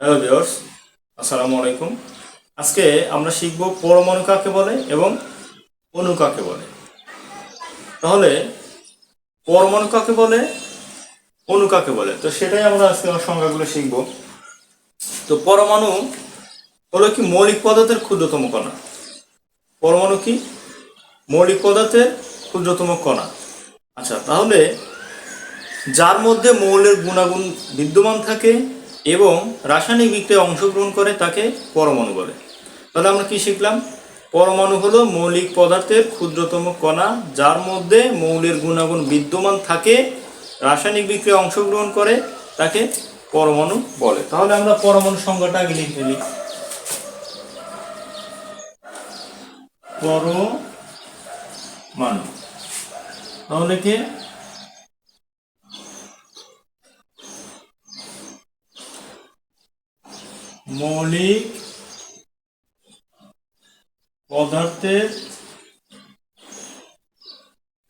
Hello viewers আসসালামু আলাইকুম আজকে আমরা শিখব পরমাণু কাকে বলে এবং অণু কাকে বলে। তাহলে, পরমাণু কাকে বলে, অণু কাকে বলে? তো সেটাই আমরা আজকে আমার সংজ্ঞাগুলো শিখব। তো পরমাণু হলো কি মৌলিক পদার্থের ক্ষুদ্রতম কণা। পরমাণু কি মৌলিক পদার্থের ক্ষুদ্রতম কণা। আচ্ছা তাহলে যার মধ্যে মৌলের গুণাগুণ বিদ্যমান থাকে এবং রাসায়নিক বিক্রিয়ায় অংশগ্রহণ করে তাকে পরমাণু বলে। তাহলে আমরা কি শিখলাম? পরমাণু হলো মৌলিক পদার্থের ক্ষুদ্রতম কণা, যার মধ্যে মৌলের গুণাগুণ বিদ্যমান থাকে, রাসায়নিক বিক্রিয়ায় অংশগ্রহণ করে তাকে পরমাণু বলে। তাহলে আমরা পরমাণু সংজ্ঞাটা আগে লিখে ফেলি পরমাণু। তাহলে কি? মৌলিক পদার্থের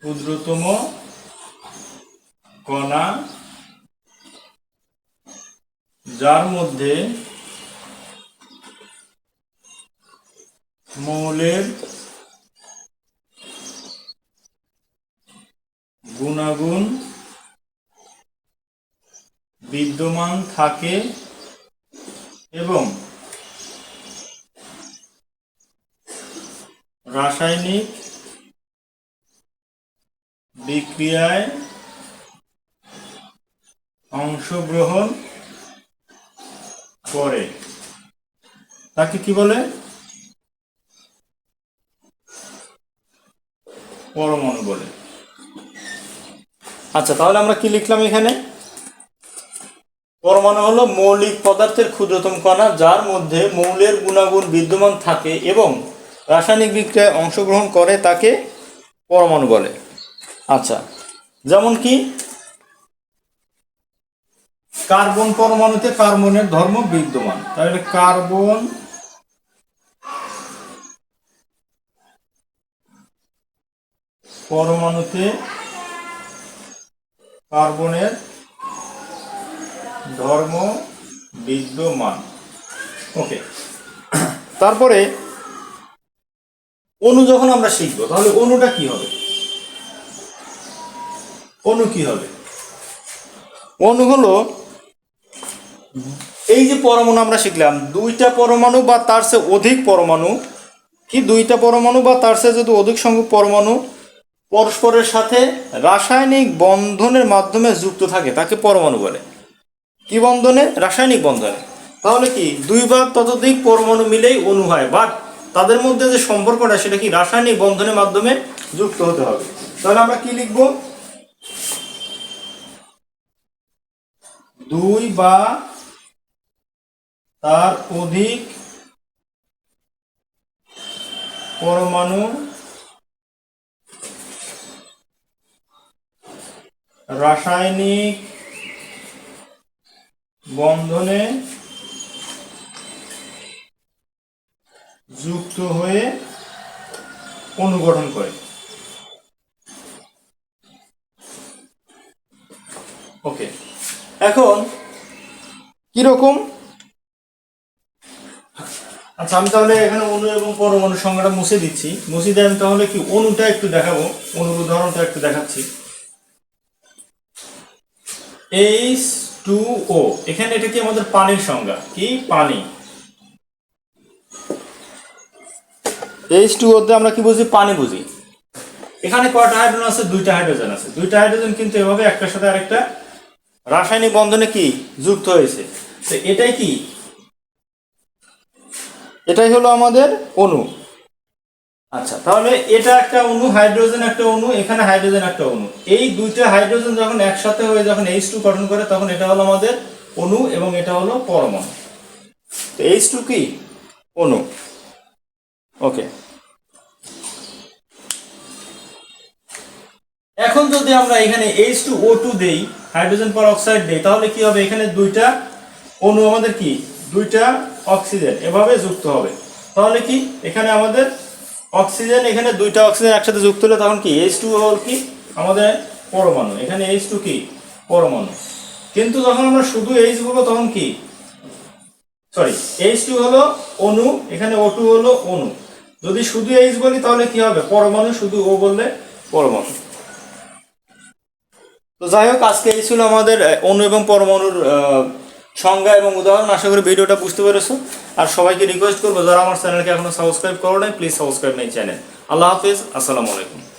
ক্ষুদ্রতম কণা যার মধ্যে মৌলের গুণাগুণ বিদ্যমান থাকে এবং রাসায়নিক বিক্রিয়ায় অংশগ্রহণ করে। তাকে কি বলে? পরমাণু বলে। আচ্ছা তাহলে আমরা কি লিখলাম এখানে? পরমাণু হলো মৌলিক পদার্থের ক্ষুদ্রতম কণা, যার মধ্যে মৌলের গুণাগুণ বিদ্যমান থাকে এবং রাসায়নিক বিক্রিয়ায় অংশগ্রহণ করে তাকে পরমাণু বলে। আচ্ছা যেমন কি? কার্বন পরমাণুতে কার্বনের ধর্ম বিদ্যমান। তাহলে কার্বন পরমাণুতে কার্বনের ধর্ম বিদ্যমান। ওকে তারপরে অণু যখন আমরা শিখব তাহলে অণুটা কি হবে? অনু কি হবে? অণু হলো এই যে পরমাণু আমরা শিখলাম দুইটা পরমাণু বা তার চেয়ে অধিক পরমাণু কি দুইটা পরমাণু বা তার চেয়ে যদি অধিক সংখ্যক পরমাণু পরস্পরের সাথে রাসায়নিক বন্ধনের মাধ্যমে যুক্ত থাকে তাকে পরমাণু বলে। কি বন্ধনে? রাসায়নিক বন্ধনে। তাহলে কি দুই বা ততোধিক পরমাণু মিলেই অণু হয় বাট তাদের মধ্যে যে সম্পর্কটা সেটা কি রাসায়নিক বন্ধনের মাধ্যমে যুক্ত হতে হবে। তাহলে আমরা কি লিখব? দুই বা তার অধিক পরমাণু রাসায়নিক বন্ধনে যুক্ত হয়ে অনুগঠন করে। ওকে এখন কীরকম? আচ্ছা আমি তাহলে এখানে অণু এবং পরমাণু সংখ্যাটা মুছে দিচ্ছি। মুছে আমি তাহলে কি অণুটা একটু দেখাবো? অণুর উদাহরণটা একটু দেখাচ্ছি। এইচ টু ও এখানে এটা কি আমাদের পানির সংজ্ঞা? কি? পানি। এইচ টু ওতে আমরা কি বুঝি? পানি বুঝি। এখানে কয়টা হাইড্রোজেন আছে? দুইটা হাইড্রোজেন আছে। দুইটা হাইড্রোজেন কিন্তু এভাবে একটার সাথে আরেকটা রাসায়নিক বন্ধনে কি? যুক্ত হয়েছে। তো এটাই কি? এটাই হলো আমাদের অণু। আচ্ছা তাহলে এটা একটা অণু, হাইড্রোজেন একটা অণু, এখানে হাইড্রোজেন একটা অণু। এই দুইটা হাইড্রোজেন যখন একসাথে হয়ে যখন এইচ টু গঠন করে, তখন এটা হলো আমাদের অণু এবং এটা হলো পরমাণু। তো এইচ টু কি? অণু। ওকে। এখন যদি আমরা এখানে এইচ টু ও টু দেই, হাইড্রোজেন পার অক্সাইড দেই, তাহলে কি হবে? এখানে দুইটা অণু আমাদের কি? দুইটা অক্সিজেন, এভাবে যুক্ত হবে। তাহলে কি? এখানে আমাদের অক্সিজেন, এখানে দুইটা অক্সিজেন একসাথে যুক্ত হলে তখন কি? এইচ টু হল কি? আমাদের পরমাণু। এখানে এইচ টু কি? পরমাণু। কিন্তু যখন আমরা শুধু এইচ বলব তখন কি? সরি এইচ টু হলো অণু, এখানে ও টু হলো অণু। যদি শুধু এইচ বলি তাহলে কি হবে? পরমাণু, শুধু ও বললে পরমাণু। তো যাই হোক, আজকে এই ছিল আমাদের অণু এবং পরমাণুর সংজ্ঞা এবং উদাহরণ, আশা করি ভিডিওটা বুঝতে পেরেছ। আর সবাইকে রিকোয়েস্ট করব, যারা আমার চ্যানেলকে এখনও সাবস্ক্রাইব করো নাই প্লিজ সাবস্ক্রাইব মাই চ্যানেল আল্লাহ হাফিজ, আসসালামু আলাইকুম।